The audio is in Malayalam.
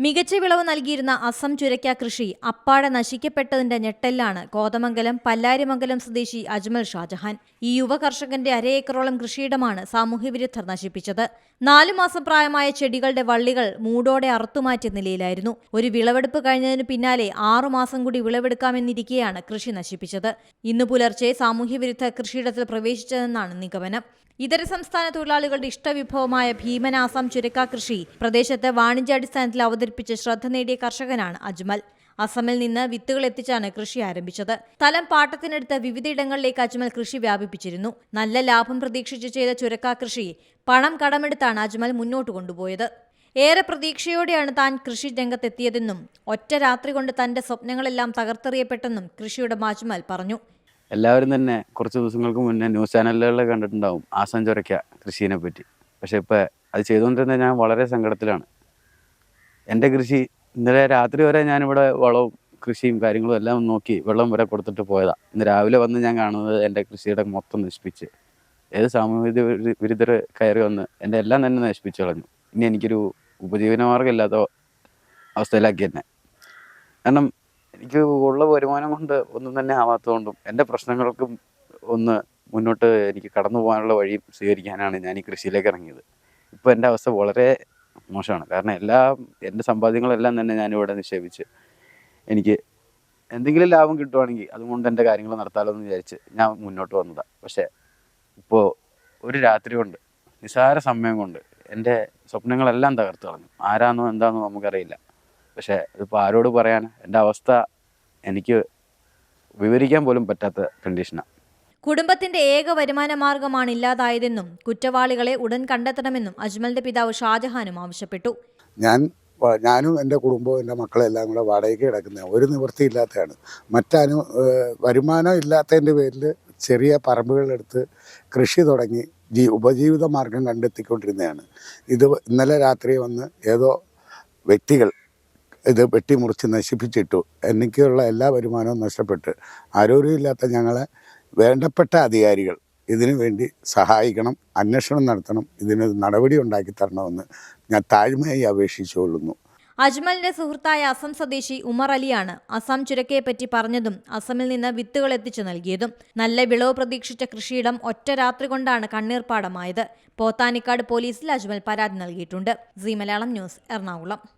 മികച്ച വിളവ് നൽകിയിരുന്ന അസം ചുരക്ക കൃഷി അപ്പാടെ നശിക്കപ്പെട്ടതിന്റെ ഞെട്ടലിലാണ് കോതമംഗലം പല്ലാരിമംഗലം സ്വദേശി അജ്മൽ ഷാജഹാൻ. ഈ യുവ കർഷകന്റെ അരയേക്കറോളം കൃഷിയിടമാണ് സാമൂഹ്യ വിരുദ്ധർ നശിപ്പിച്ചത്. നാലു മാസം പ്രായമായ ചെടികളുടെ വള്ളികൾ മൂടോടെ അറുത്തുമാറ്റിയ നിലയിലായിരുന്നു. ഒരു വിളവെടുപ്പ് കഴിഞ്ഞതിനു പിന്നാലെ ആറുമാസം കൂടി വിളവെടുക്കാമെന്നിരിക്കെയാണ് കൃഷി നശിപ്പിച്ചത്. ഇന്ന് പുലർച്ചെ സാമൂഹ്യവിരുദ്ധ കൃഷിയിടത്തിൽ പ്രവേശിച്ചതെന്നാണ് നിഗമനം. ഇതര സംസ്ഥാന തൊഴിലാളികളുടെ ഇഷ്ടവിഭവമായ ഭീമനാസം ചുരക്ക കൃഷി പ്രദേശത്ത് വാണിജ്യാടിസ്ഥാനത്തിൽ അവതരിപ്പിച്ച് ശ്രദ്ധ നേടിയ കർഷകനാണ് അജ്മൽ. അസമിൽ നിന്ന് വിത്തുകൾ എത്തിച്ചാണ് കൃഷി ആരംഭിച്ചത്. സ്ഥലം പാട്ടത്തിനടുത്ത് വിവിധയിടങ്ങളിലേക്ക് അജ്മൽ കൃഷി വ്യാപിപ്പിച്ചിരുന്നു. നല്ല ലാഭം പ്രതീക്ഷിച്ച് ചെയ്ത ചുരക്ക കൃഷി പണം കടമെടുത്താണ് അജ്മൽ മുന്നോട്ട് കൊണ്ടുപോയത്. ഏറെ പ്രതീക്ഷയോടെയാണ് താൻ കൃഷി രംഗത്തെത്തിയതെന്നും ഒറ്റ രാത്രി കൊണ്ട് തന്റെ സ്വപ്നങ്ങളെല്ലാം തകർത്തെറിയപ്പെട്ടെന്നും കൃഷിയുടെ അജ്മൽ പറഞ്ഞു. എല്ലാവരും തന്നെ കുറച്ച് ദിവസങ്ങൾക്ക് മുന്നേ ന്യൂസ് ചാനലുകളിൽ കണ്ടിട്ടുണ്ടാവും ആസാൻ ചൊരയ്ക്ക കൃഷീനെ പറ്റി. പക്ഷെ ഇപ്പൊ അത് ചെയ്തുകൊണ്ടിരുന്ന ഞാൻ വളരെ സങ്കടത്തിലാണ്. എന്റെ കൃഷി ഇന്നലെ രാത്രി വരെ ഞാനിവിടെ വളവും കൃഷിയും കാര്യങ്ങളും എല്ലാം നോക്കി വെള്ളം വരെ കൊടുത്തിട്ട് പോയതാ. ഇന്ന് രാവിലെ വന്ന് ഞാൻ കാണുന്നത് എന്റെ കൃഷിയുടെ മൊത്തം നശിപ്പിച്ച്. ഏത് സാമൂഹിക വിരു- വിരുദ്ധർ കയറി വന്ന് എന്റെ എല്ലാം തന്നെ നശിപ്പിച്ചു കളഞ്ഞു. ഇനി എനിക്കൊരു ഉപജീവനമാർഗം ഇല്ലാത്ത അവസ്ഥയിലാക്കി തന്നെ കാരണം എനിക്ക് ഉള്ള വരുമാനം കൊണ്ട് ഒന്നും തന്നെ ആവാത്തതുകൊണ്ടും എന്റെ പ്രശ്നങ്ങൾക്കും ഒന്ന് മുന്നോട്ട് എനിക്ക് കടന്നു പോകാനുള്ള വഴി സ്വീകരിക്കാനാണ് ഞാൻ ഈ കൃഷിയിലേക്ക് ഇറങ്ങിയത്. ഇപ്പോൾ എന്റെ അവസ്ഥ വളരെ മോശമാണ്. കാരണം എല്ലാ എന്റെ സമ്പാദ്യങ്ങളെല്ലാം തന്നെ ഞാനിവിടെ നിക്ഷേപിച്ച് എനിക്ക് എന്തെങ്കിലും ലാഭം കിട്ടുവാണെങ്കിൽ അതുകൊണ്ട് എന്റെ കാര്യങ്ങൾ നടത്താമല്ലോ എന്ന് വിചാരിച്ച് ഞാൻ മുന്നോട്ട് വന്നതാണ് പക്ഷേ ഇപ്പോൾ ഒരു രാത്രി കൊണ്ട് നിസ്സാര സമയം കൊണ്ട് എന്റെ സ്വപ്നങ്ങളെല്ലാം തകർത്ത് കളഞ്ഞു. ആരാന്നോ എന്താണെന്നോ നമുക്കറിയില്ല. പക്ഷേ ഇതിപ്പോൾ ആരോട് പറയാൻ? എന്റെ അവസ്ഥ എനിക്ക് വിവരിക്കാൻ പോലും പറ്റാത്ത കണ്ടീഷനാണ് കുടുംബത്തിന്റെ ഏക വരുമാന മാർഗമാണ് ഇല്ലാതായതെന്നും കുറ്റവാളികളെ ഉടൻ കണ്ടെത്തണമെന്നും അജ്മലിന്റെ പിതാവ് ഷാജഹാനും ആവശ്യപ്പെട്ടു. ഞാൻ ഞാനും എന്റെ കുടുംബവും എന്റെ മക്കളെല്ലാം കൂടെ വാടകയ്ക്ക് കിടക്കുന്ന ഒരു നിവൃത്തിയില്ലാത്തതാണ്. മറ്റാനു മറ്റനു വരുമാനം ഇല്ലാത്തതിന്റെ പേരിൽ ചെറിയ പറമ്പുകളെടുത്ത് കൃഷി തുടങ്ങി ജീ ഉപജീവിത മാർഗം കണ്ടെത്തിക്കൊണ്ടിരുന്നതാണ്. ഇത് ഇന്നലെ രാത്രി വന്ന് ഏതോ വ്യക്തികൾ ഇത് വെട്ടിമുറിച്ച് നശിപ്പിച്ചിട്ടു. എനിക്കുള്ള എല്ലാ വരുമാനവും നഷ്ടപ്പെട്ട്. ആരോഗ്യമില്ലാത്ത ഞങ്ങളെ വേണ്ടപ്പെട്ട അധികാരികൾ ഇതിനു വേണ്ടി സഹായിക്കണം അന്വേഷണം നടത്തണം ഇതിന് നടപടി ഉണ്ടാക്കി തരണമെന്ന് ഞാൻ താഴ്മയായി അപേക്ഷിച്ചുകൊള്ളുന്നു. അജ്മലിന്റെ സുഹൃത്തായ അസം സ്വദേശി ഉമർ അലിയാണ് അസം ചുരക്കയെപ്പറ്റി പറഞ്ഞതും അസമിൽ നിന്ന് വിത്തുകൾ എത്തിച്ചു നൽകിയതും. നല്ല വിളവ് പ്രതീക്ഷിച്ച കൃഷിയിടം ഒറ്റ രാത്രി കൊണ്ടാണ് കണ്ണീർപ്പാടമായത്. പോത്താനിക്കാട് പോലീസിൽ അജ്മൽ പരാതി നൽകിയിട്ടുണ്ട്. C Malayalam news Ernakulam.